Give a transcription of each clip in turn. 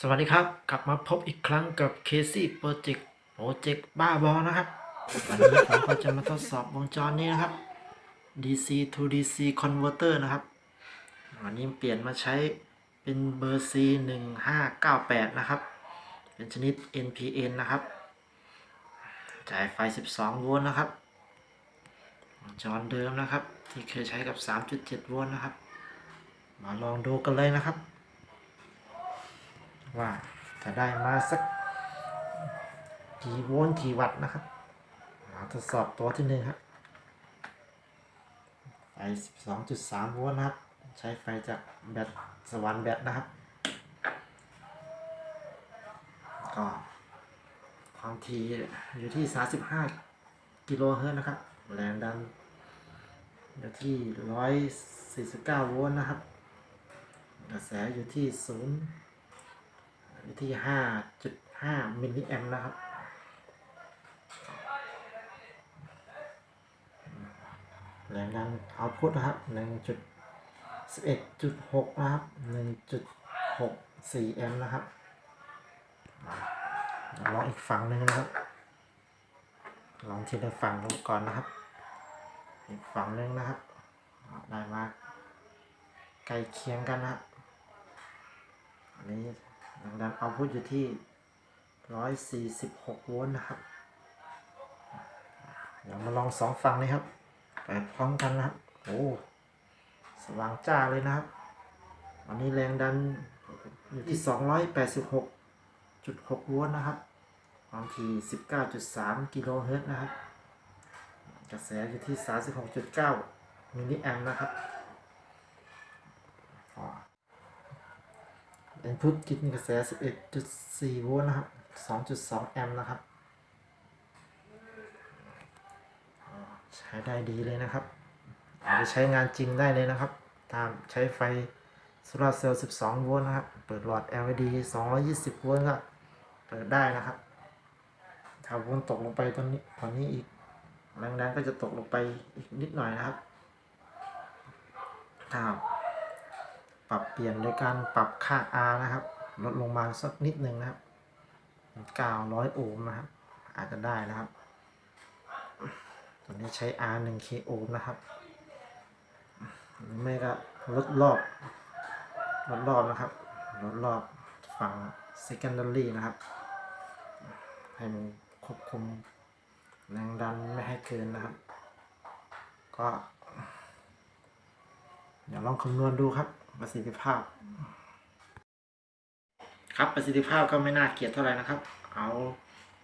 สวัสดีครับ กลับมาพบอีกครั้งกับ Casey Project Project บ้าบอนะครับ วันนี้ผมก็จะมาทดสอบวงจรนี้นะครับ DC to DC converter นะครับ วันนี้เปลี่ยนมาใช้เป็นเบอร์ C 1 5 9 8 นะครับ เป็นชนิด NPN นะครับ จ่ายไฟ 12 โวลต์นะครับ วงจรเดิมนะครับ ที่เคยใช้กับ 3.7 โวลต์นะครับ มาลองดูกันเลยนะครับ ว่าจะได้มาสักกี่โวลต์กี่วัตต์นะครับมาทดสอบตัวที่หนึ่งครับไฟ12.3โวลต์นะครับ ใช้ไฟจากแบตสวรรค์แบตนะครับ ก็ความถี่อยู่ที่ 35 กิโลเฮิรตซ์นะครับ แรงดันอยู่ที่ 149 โวลต์นะครับ กระแสอยู่ที่ 0 อยู่ที่ 5.5 มิลลิแอมป์นะครับ แรงดันเอาพุทนะครับ 1.11.6 นะครับ 1.64 แอมป์นะครับเดี๋ยวลองอีกฝั่งหนึ่งนะครับ ลองทีละฝั่งดูก่อนนะครับ อีกฝั่งหนึ่งนะครับ ได้มาใกล้เคียงกันนะครับอันนี้ แรงดันเอาพุทอยู่ที่ 146 โวลต์นะครับ เดี๋ยวมาลองสองฝั่งนี้ครับ ไปพร้อมกันนะครับ โอ้ สว่างจ้าเลยนะครับ อันนี้แรงดันอยู่ที่ 286.6 โวลต์นะครับความถี่19.3 กิโลเฮิรตซ์นะครับ กระแสอยู่ที่ 36.9 มิลลิแอมป์นะครับ อินพุตกินกระแส 11.4 โวลต์นะครับ 2.2 แอมป์นะครับ ใช้ได้ดีเลยนะครับ เอาไปใช้งานจริงได้เลยนะครับ ตามใช้ไฟโซลาร์เซลล์ 12 โวลต์นะครับ เปิดหลอด LED 220 โวลต์ก็เปิดได้นะครับ ถ้าโวลต์ตกลงไปตอนนี้ตอนนี้อีกแรงดันก็จะตกลงไปอีกนิดหน่อยนะครับถ้า ปรับเปลี่ยนโดยการปรับค่า R นะครับ ลดลงมาสักนิดหนึ่งนะครับ900 โอห์มนะครับ อาจจะได้นะครับตัวนี้ใช้ R 1 k โอห์มนะครับหรือไม่ก็ลดรอบลดรอบนะครับลดรอบฝั่ง secondary นะครับ ให้มันควบคุมแรงดันไม่ให้เกินนะครับ ก็ เดี๋ยวลองคำนวณดูครับ ประสิทธิภาพ ครับประสิทธิภาพก็ไม่น่าเกลียดเท่าไหร่นะครับ เอา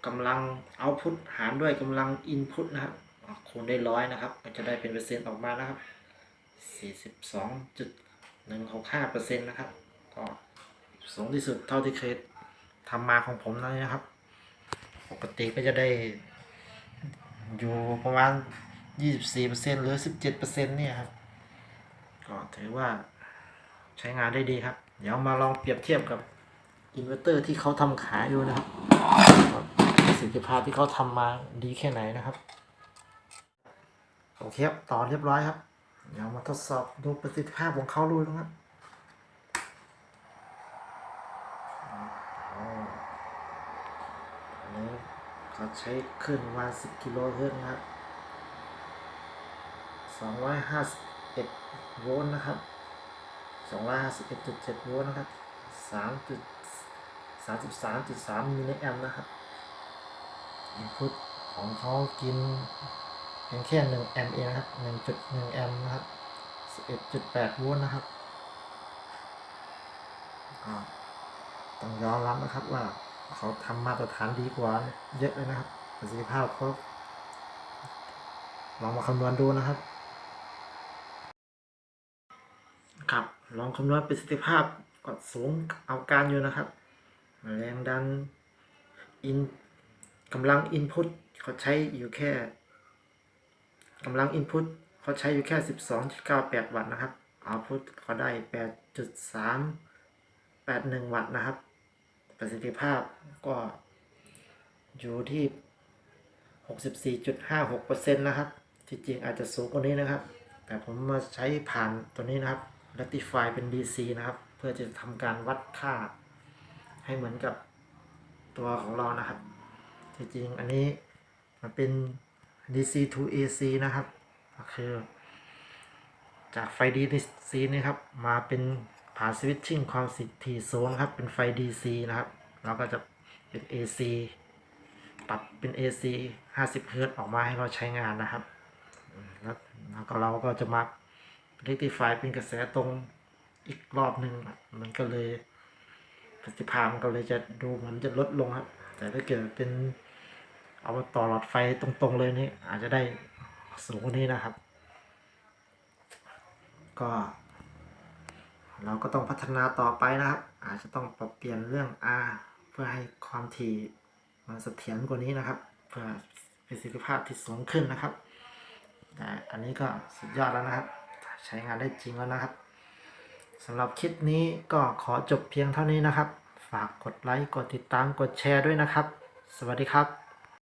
กำลังเอาพุทหารด้วยกำลังอินพุตนะครับคูณได้ร้อยนะครับ ก็จะได้เป็นเปอร์เซ็นต์ออกมานะครับสี่สิบสองจุดหนึ่งหกห้าเปอร์เซ็นต์นะครับ ก็สูงที่สุดเท่าที่เคยทำมาของผมนะครับ ปกติก็จะได้อยู่ประมาณยี่สิบสี่เปอร์เซ็นต์หรือสิบเจ็ดเปอร์เซ็นต์เนี่ยครับ ก็ถือว่า ใช้งานได้ดีครับ เดี๋ยวมาลองเปรียบเทียบกับอินเวอร์เตอร์ที่เขาทำขายอยู่นะครับประสิทธิภาพที่เขาทำมาดีแค่ไหนนะครับโอเคครับต่อเรียบร้อยครับ เดี๋ยวมาทดสอบดูประสิทธิภาพของเขาดูนะครับอันนี้เขาใช้คลื่นประมาณ10กิโลเฮิรตซ์นะครับ251โวลต์นะครับ 251.7โวลต์นะครับ3.33.3มิลลิแอมป์นะครับอินพุตของเขากินเพียงแค่1แอมป์เองนะครับ 1.1 แอมป์นะครับ 11.8โวลต์นะครับต้องยอมรับนะครับว่าเขาทำมาตรฐานดีกว่าเยอะเลยนะครับประสิทธิภาพเขาลองมาคำนวณดูนะครับ ครับ ลองคำนวณประสิทธิภาพก็สูงเอาการอยู่นะครับ แรงดันอินกำลังอินพุตเขาใช้อยู่แค่กำลังอินพุตเขาใช้อยู่แค่ 12.98 วัตต์นะครับเอาพุตเขาได้ 8.381 วัตต์นะครับ ประสิทธิภาพก็อยู่ที่ 64.56%นะครับ ที่จริงอาจจะสูงกว่านี้นะครับ แต่ผมมาใช้ผ่านตัวนี้นะครับ rectify เป็น DC นะครับ เพื่อจะทำการวัดค่า ให้เหมือนกับตัวของเรานะครับ จริงๆ อันนี้มันเป็น DC to AC นะครับก็คือ จากไฟ DC นี่ครับ มาเป็นผ่าสวิตชิ่งความถี่สูงครับ เป็นไฟ DC นะครับ เราก็จะเป็น AC ปรับเป็น AC 50เฮิรตออกมาให้เราใช้งานนะครับ แล้วแล้วก็เราก็จะมา rectify เป็นกระแสตรงอีกรอบหนึ่งมันก็เลยประสิทธิภาพมันก็เลยจะดูมือนจะลดลงครับ แต่ถ้าเกิดเป็นเอามาต่อหลอดไฟตรงๆเลยนี่อาจจะได้สูงกว่านี้นะครับ ก็ เราก็ต้องพัฒนาต่อไปนะครับ อาจจะต้องปรับเปลี่ยนเรื่อง R เพื่อให้ความถี่มันเสถียรกว่านี้นะครับ เพื่อประสิทธิภาพที่สูงขึ้นนะครับแต่อันนี้ก็สุดยอดแล้วนะครับ ใช้งานได้จริงแล้วนะครับสำหรับคลิปนี้ก็ขอจบเพียงเท่านี้นะครับ ฝากกดไลค์ กดติดตาม กดแชร์ด้วยนะครับ สวัสดีครับ